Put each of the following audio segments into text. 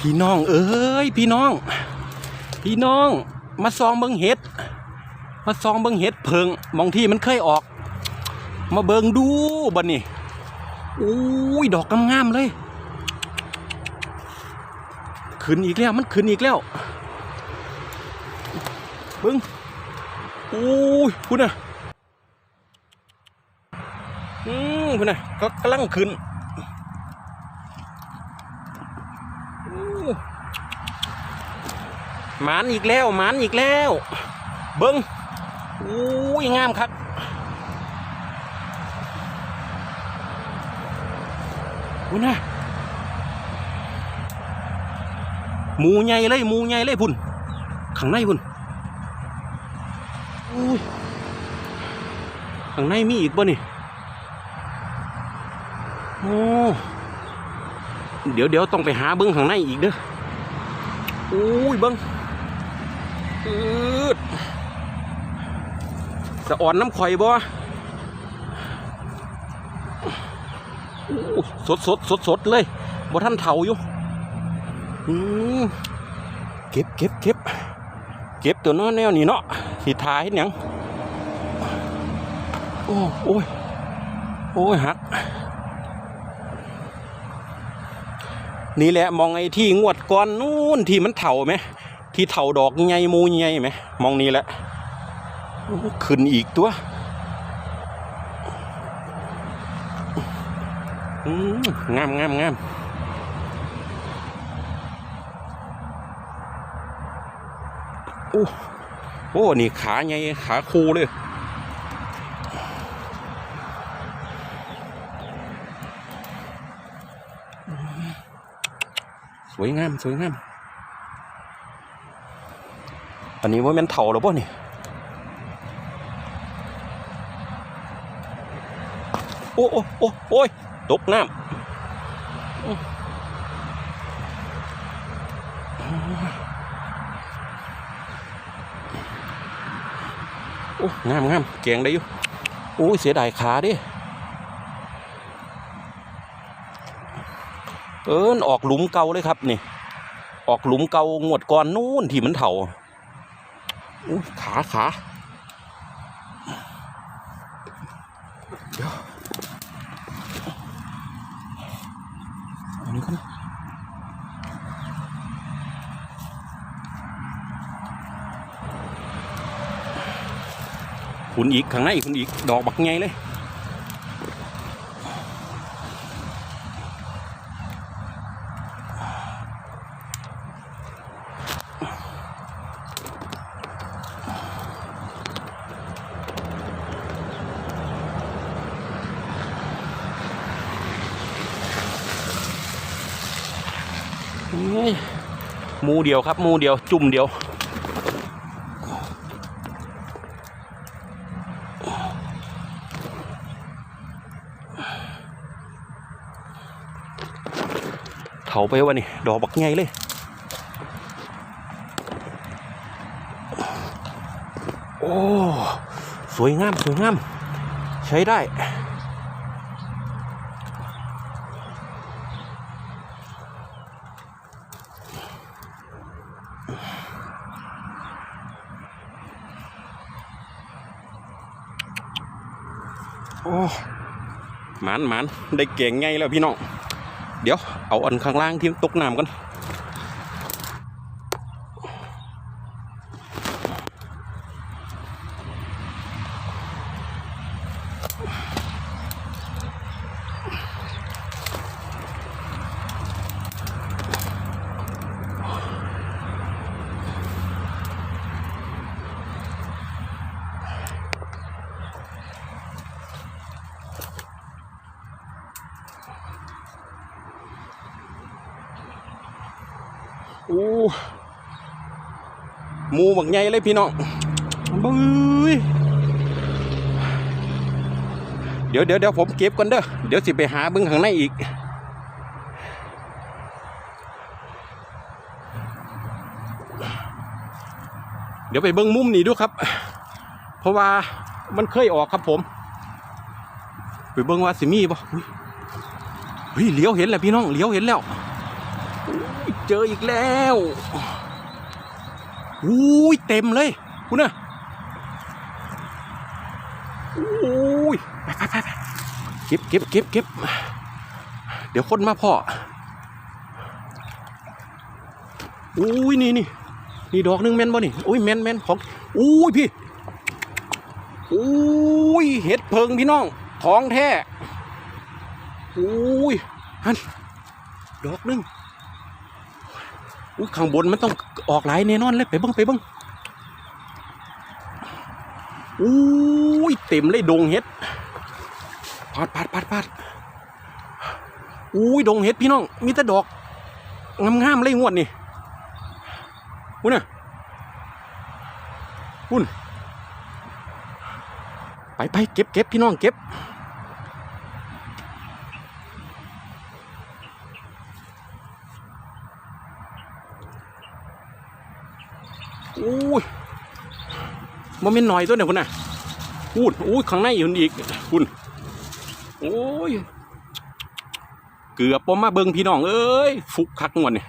พี่น้อง เอ้ยพี่น้อง พี่น้อง มาซองเบิงเห็ด มาซองเบิงเห็ดเพิงมองที่มันเคยออก มาเบิงดูบัดนี้อุ้ยดอกงามๆเลยขึ้นอีกแล้วมันขึ้นอีกแล้วเบิงอุ้ยคุณน่ะอืมคุณน่ะก็กำลังขึ้นอู้ หมานอีกแล้วหมานอีกแล้ว เบิงอุ้ยงามครับคุณน่ะหมูใหญ่เลยหมูใหญ่เลยพุ่นข้างในพุ่นอุ้ยข้างในมีอีกบ่นี่โอ้ เดี๋ยวเดี๋ยวต้องไปหาเบิ้งข้างในอีกเด้ออุ้ยเบิ้งอืดสะอ่อนน้ำข่อยบ่สดสดสดสดๆเลยบ่ท่านเถาอยู่เก็บเก็บเก็บเก็บตัวเน้อแนวนี้เนาะสีทายเฮ็ดหยังอ้โอ้ยโอ้ยหัก นี่แหละมองไอ้ที่งวดก่อนนู่นที่มันเถาไหมที่เถาดอกใหญ่มูใหญ่ไหมมองนี่แหละขึ้นอีกตัวงามงามงามโอ้โอ้นี่ขาใหญ่ขาคูเลย วยงาม สวยงาม อันนี้ว่ามันเถาหรือเปล่านี่โอ้โอ้โอ้โอ้ยตกน้ำโอ้งามงามแกงได้อยู่โอ้ยเสียดายขาดิ เอินออกหลุมเก่าเลยครับนี่ ออกหลุมเก่างวดก่อนนู่นที่มันเถาอู้ขาขาเดี๋ยวอันนี้ก็นะคุณอีกข้างในคุณอีกดอกบักไงเลย มูเดียวครับ มูเดียว จุ่มเดียว เถาไปวะนี่ ดอกบักไงเลยโอ้ สวยงาม สวยงาม ใช้ได้ โอ้หมันหมันได้เก่งไงแล้วพี่น้อง เดี๋ยวเอาอันข้างล่างที่ตกน้ำกัน หมูบักใหญ่เลยพี่น้องบึ้ยเดี๋ยวเดี๋ยวเดี๋ยวผมเก็บก่อนเด้อ เดี๋ยวสิไปหาเบิ้งข้างในอีก เดี๋ยวไปเบิ้งมุมนี้ดูครับ เพราะว่ามันเคยออกครับผม ไปเบิ้งว่าสิมีบ่เฮ้ยเลี้ยวเห็นแล้วพี่น้องเลี้ยวเห็นแล้ว เจออีกแล้วอุ้ยเต็มเลยคุณนะอุ้ยไปไปไปเก็บเก็บเก็บเก็บเดี๋ยวคนมาพ่ออุ้ยนี่นี่นี่ดอกหนึงแม่นบ่นี่อุ้ยแม่นแม่นของอุ้ยพี่อุ้ยเห็ดเพิงพี่น้องของแท้อุ้ยฮันดอกหนึง อุ้ยข้างบนมันต้องออกหลายแน่นอนเลยไปบ้างไปบ้างอุ้ยเต็มเลยดงเห็ดปาดปาดปาดปาดอุ้ยดงเห็ดพี่น้อง มีแต่ดอกงามๆเลยงวดนี่อุ้ยน่ะอุ้นไปไปเก็บเก็บพี่น้องเก็บ อุ้ยมันไม่นหน่อยตัวเนี่ยคุณน่ะพูดอุ้ยข้างในอยู่อีกคุณโอ้ยเกือบปมมาเบิงพี่น้องเอ้ยฟุกคักงวนนี่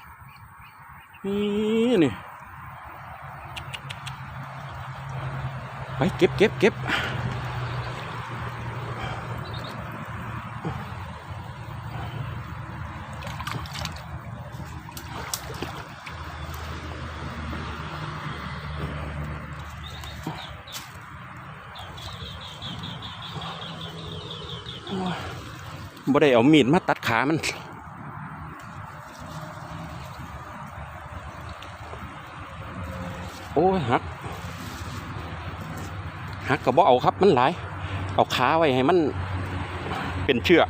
นี่นี่ไปเก็บเก็บเก็บ บ่ได้เอามีดมาตัดขามัน โอ้ยหักหักก็บ่เอาครับมันหลาย เอาขาไว้ให้มันเป็นเชือก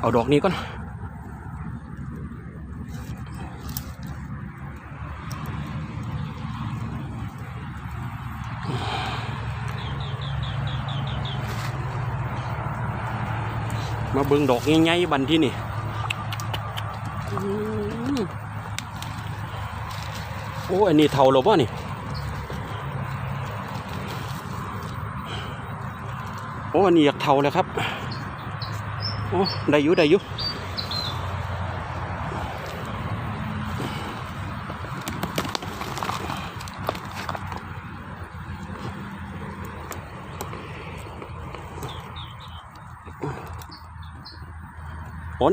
เอาดอกนี้ก่อน มาเบิ่งดอกใหญ่ๆบันที่นี่อื้อโอ้อันนี้เท่าแล้วป่ะนี่โอ้อันนี้อยากเท่าแล้วครับ โอ้ได้อยู่ได้อยู่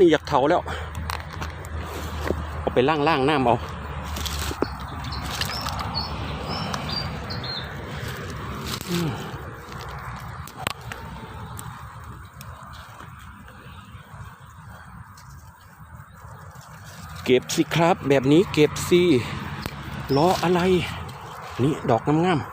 นี่อยากเทาแล้ว เอาไปล่างล่างๆน้ำเอาเก็บสิครับแบบนี้เก็บสิล้ออะไร นี่ดอกงามๆ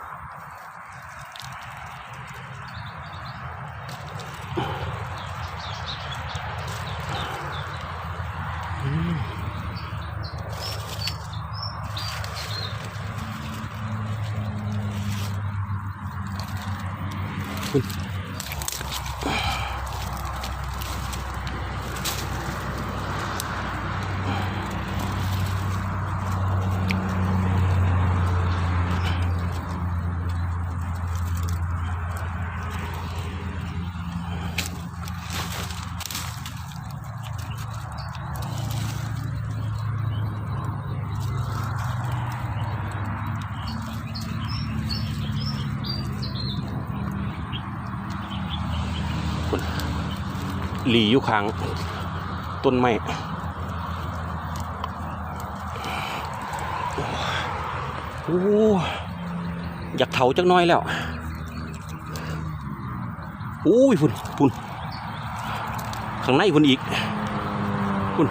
Cool. หลีอยู่ข้างต้นไม้โอ้อยากเถาจักน้อยแล้วโอ้ยพุ่นพุ่นข้างในพุ่นอีกพุ่น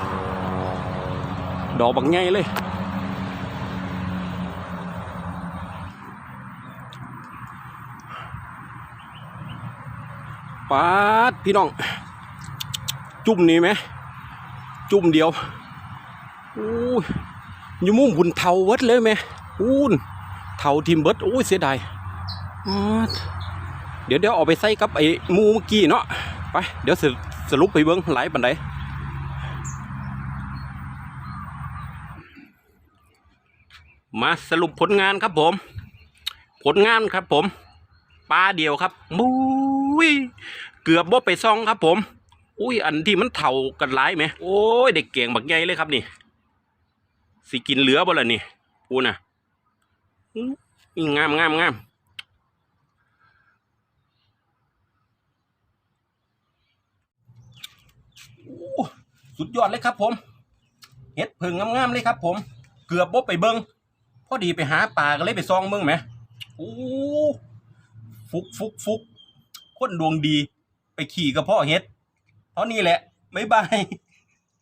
ดอกบักใหญ่เลย ปาดพี่น้อง จุ่มนี่ไหม จุ่มเดียวอู้ยอยู่มุมหุ่นเทาเวิดเลยไหมอู้นเทาทิมเบิดโอ้ยเสียดายเดี๋ยวเดี๋ยวเอาไปใส่กับไอ้หมูเมื่อกี้เนาะไปเดี๋ยวสรุปสรุปไปเบิ้งหลายปันไดมาสรุปผลงานครับผม ผลงานครับผมปลาเดียวครับมุ้ ยเกือบบ่ไปซองครับ ผม อุ้ยอันที่มันเท่ากันหลายไหมโอ้ยเด็กเก่งบักใหญ่เลยครับนี่สิกินเหลือบ่ล่ะนี่ปูน่ะอื้อนี่งามงามงามสุดยอดเลยครับ ผมเห็ดเพิ่งงามๆเลยครับ ผม เกือบบ่ไปเบิงพอดีไปหาปลาก็เลยไปซองเบิงไหมโอ้ฟุกฟุกฟุก คนดวงดี ไปขี่กับพ่อเห็ดเท่านี้แหละบ๊ายบาย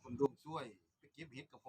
คนดวงช่วยไปเก็บเห็ดกับ